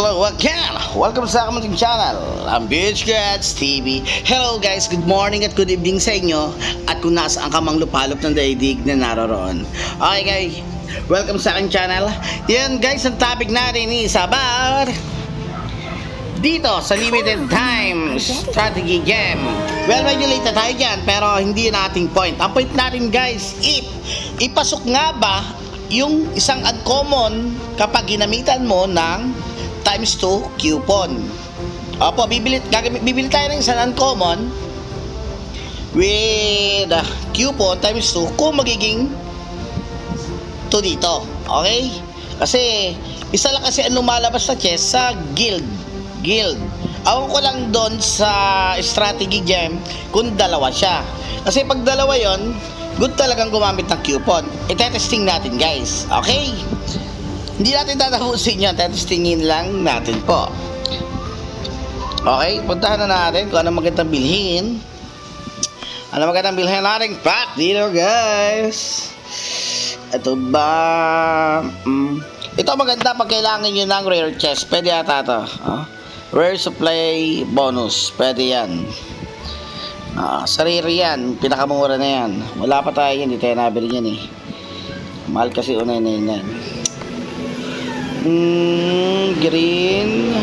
Hello again! Welcome sa aking channel, ang Beach Cats TV. Hello guys, good morning at good evening sa inyo at kung nasaan ka mang lupalop ng daigdig na naroroon. Okay guys, welcome sa aking channel. Yan guys, ang topic natin is about dito sa limited time strategy game. Well, medyo late na tayo dyan, pero hindi yun ating point. Ang point natin guys, if ipasok nga ba yung isang uncommon kapag ginamitan mo ng times 2 coupon. Opo, bibili, gagamit, bibili tayo ng isang uncommon with uh, coupon times 2 kung magiging 2 dito. Okay? Kasi, isa lang kasi ang lumalabas sa chess sa guild. Guild. Ako ko lang doon sa strategy gem kung dalawa siya. Kasi pag dalawa yon good talagang gumamit ng coupon. Itetesting natin guys. Okay? Hindi natin tatapusin yan. Tetestingin lang natin po. Okay, puntahan na natin kung ano magandang bilhin. Ano magandang bilhin natin pack dito guys. Ito ba? Mm, ito maganda pag kailangan nyo ng rare chest. Pwede yata ito. ah. Rare supply bonus. Pwede yan. Ah, sarili yan. Pinakamura na yan. Wala pa tayo yan. Hindi tayo nabili yan eh. Mahal kasi unay na yun yan. Mm, green.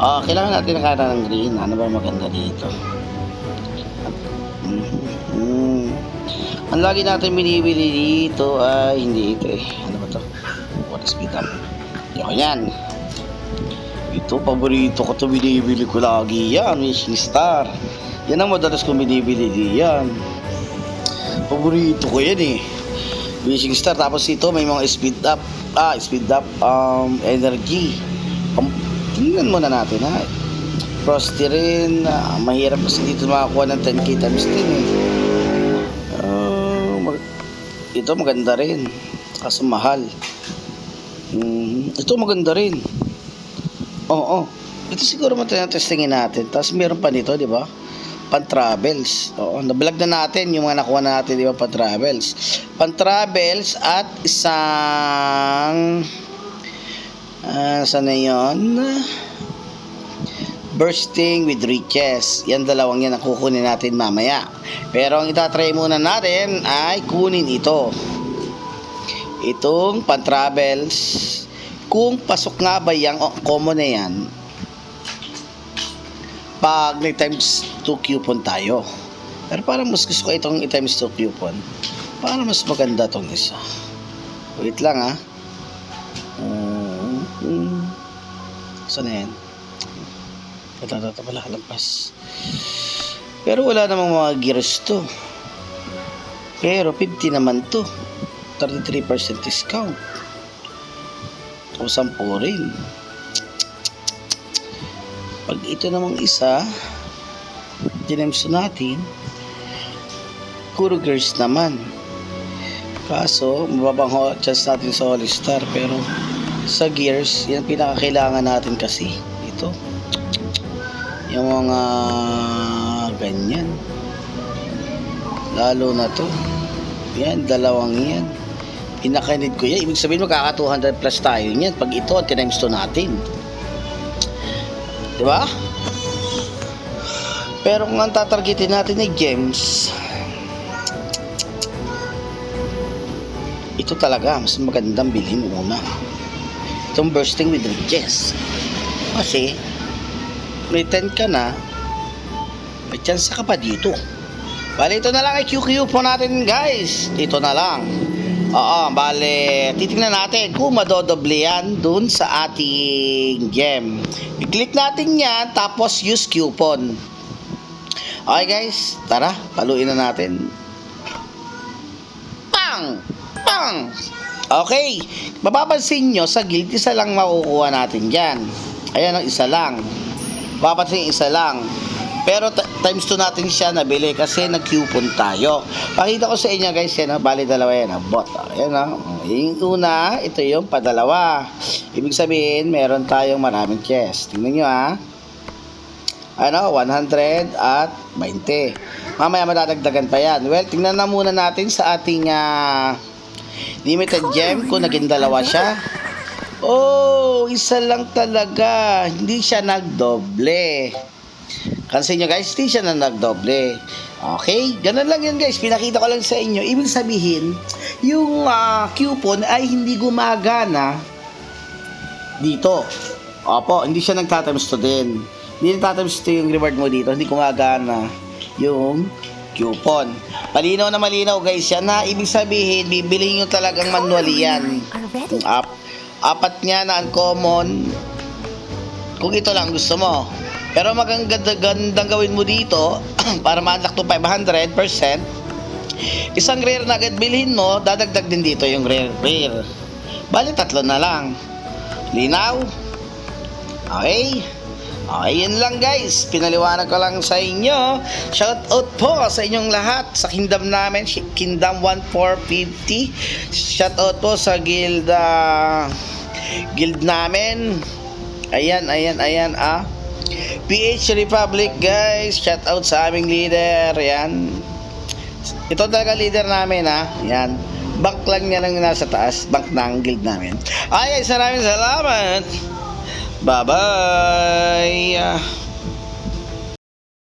Ah, kailangan natin ng kata ng green. Ano ba maganda dito? Mm. Ang lagi natin binibili dito ay hindi ito eh. Ano ba to? What is up? Yun yan. Ito, paborito ko to binibili ko lagi yan. Wishing Star. Yan ang madalas kong binibili diyan. Paborito ko yan eh. Wishing Star. Tapos ito may mga speed up. Ah, speed up. Um, energy. Um, tingnan muna natin ha. Frosty rin. ah, mahirap kasi dito makakuha ng 10k times 10 eh. Ah, mag- ito maganda rin. Kaso mahal. Mm, ito maganda rin. Oo. Ito siguro matatestingin natin. Tapos meron pa nito, di ba? Pan-travels. Oo. Nablog na natin yung mga nakuha natin, di ba? Pan-travels. Pan-travels at isang... Ah, saan na yun? Bursting with riches. Yan dalawang yan ang kukunin natin mamaya. Pero ang itatry muna natin ay kunin ito. Itong pan-travels. Kung pasok nga ba yung common na yan, pag may times 2 coupon tayo. Pero parang mas gusto ko itong times 2 coupon. Parang mas maganda tong isa. Wait lang ha. Mm, mm. Saan na yan? Ito, ito, ito pala, lampas. Pero wala namang mga gears to. Pero 50 naman to. 33% discount. O 10 rin. Ito namang isa, tinems natin, girls naman. Kaso, mababang chance natin sa All Star. Pero sa gears, yan pinakakailangan natin kasi. Ito. Yung mga ganyan. Lalo na to. Yan, dalawang yan. Pinakanid ko yan. Ibig sabihin magkaka 200 plus tayo yan. Pag ito, ang times to natin. Di ba? Pero kung ang tatargetin natin ay gems, ito talaga, mas magandang bilhin muna. Itong bursting with riches. Kasi, may 10 ka na, may chance ka pa dito. Bale, ito na lang ay QQ po natin guys. Ito na lang. Oo, bale, titingnan natin kung madodoble yan dun sa ating gem. I-click natin yan, tapos use coupon. Okay guys, tara, paluin na natin. Pang! Pang! Okay, mapapansin nyo, sa guild, isa lang makukuha natin dyan. Ayan ang isa lang. Mapapansin isa lang. Pero times 2 natin siya nabili kasi nag-coupon tayo. Pakita ko sa inyo guys, yan, oh, bali dalawa yan. Oh, bot. Yan, oh. Yung una, ito yung padalawa. Ibig sabihin, meron tayong maraming chest. Tingnan nyo ha. Ano, 100 at 20. Mamaya madadagdagan pa yan. Well, tingnan na muna natin sa ating ah, limited gem kung naging dalawa siya. Oh, isa lang talaga. Hindi siya nagdoble. Kansin nyo guys, hindi siya na nagdoble. Okay, ganun lang yun guys. Pinakita ko lang sa inyo. Ibig sabihin, yung ah, coupon ay hindi gumagana dito. Opo, hindi siya nagtatimes to din. Hindi nagtatimes to yung reward mo dito. Hindi gumagana yung coupon. Malinaw na malinaw guys yan na ibig sabihin, bibili nyo talagang manually yan. Ap apat niya na uncommon kung ito lang gusto mo. Pero magandang gawin mo dito para ma-unlock to 500%. Isang rare na agad bilhin mo, dadagdag din dito yung rare rare. Bali tatlo na lang. Linaw? Okay. Okay, yun lang guys. Pinaliwanag ko lang sa inyo. Shout out po sa inyong lahat sa kingdom namin, Kingdom 1450. Shout out po sa guild ah, guild namin. Ayan, ayan, ayan ah. PH Republic guys. Shout out sa aming leader. Ayan. Ito talaga leader namin ha. Yan. Bank lang niya lang nasa taas. Bank ng guild namin. Ay, guys, maraming salamat. Bye-bye.